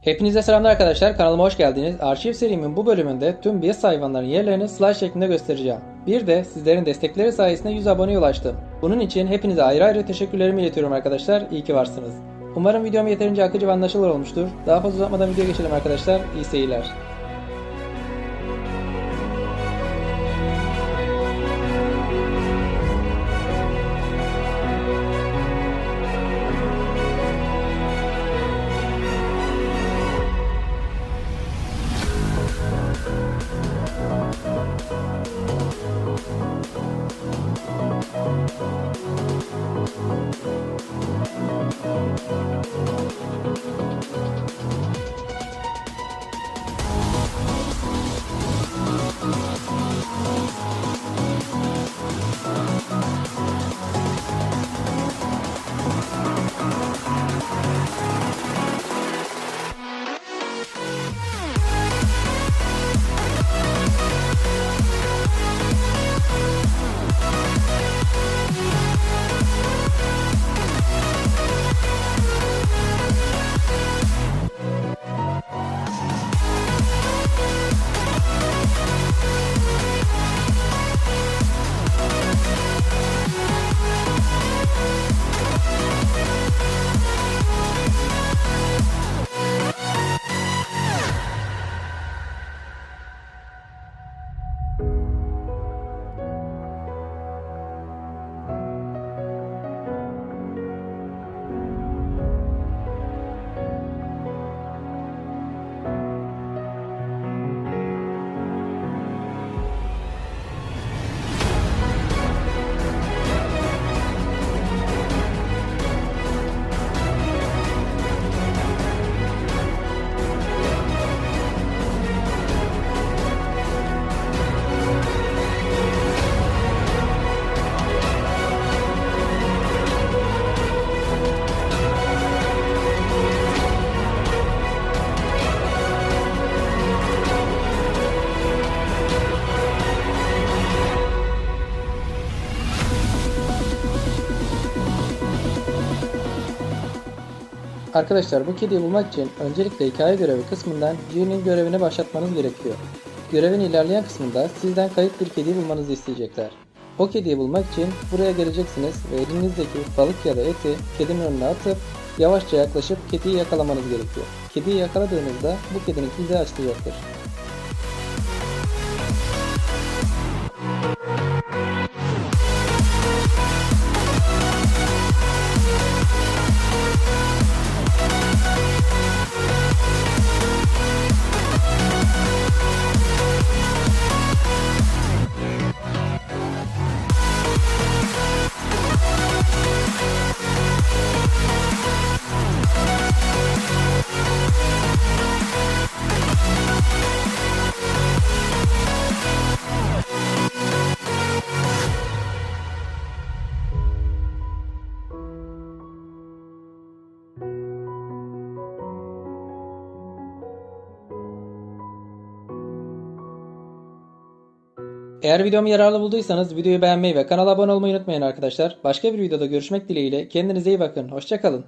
Hepinize selamlar arkadaşlar kanalıma hoş geldiniz. Arşiv serimin bu bölümünde tüm BIOS hayvanların yerlerini slide şeklinde göstereceğim. Bir de sizlerin destekleri sayesinde 100 aboneye ulaştım. Bunun için hepinize ayrı ayrı teşekkürlerimi iletiyorum arkadaşlar. İyi ki varsınız. Umarım videom yeterince akıcı ve anlaşılır olmuştur. Daha fazla uzatmadan videoya geçelim arkadaşlar. İyi seyirler. Arkadaşlar bu kediyi bulmak için öncelikle hikaye görevi kısmından G'nin görevini başlatmanız gerekiyor. Görevin ilerleyen kısmında sizden kayıp bir kediyi bulmanızı isteyecekler. O kediyi bulmak için buraya geleceksiniz ve elinizdeki balık ya da eti kedinin önüne atıp yavaşça yaklaşıp kediyi yakalamanız gerekiyor. Kediyi yakaladığınızda bu kedinin kilidi açılacaktır. Eğer videomu yararlı bulduysanız videoyu beğenmeyi ve kanala abone olmayı unutmayın arkadaşlar. Başka bir videoda görüşmek dileğiyle. Kendinize iyi bakın. Hoşçakalın.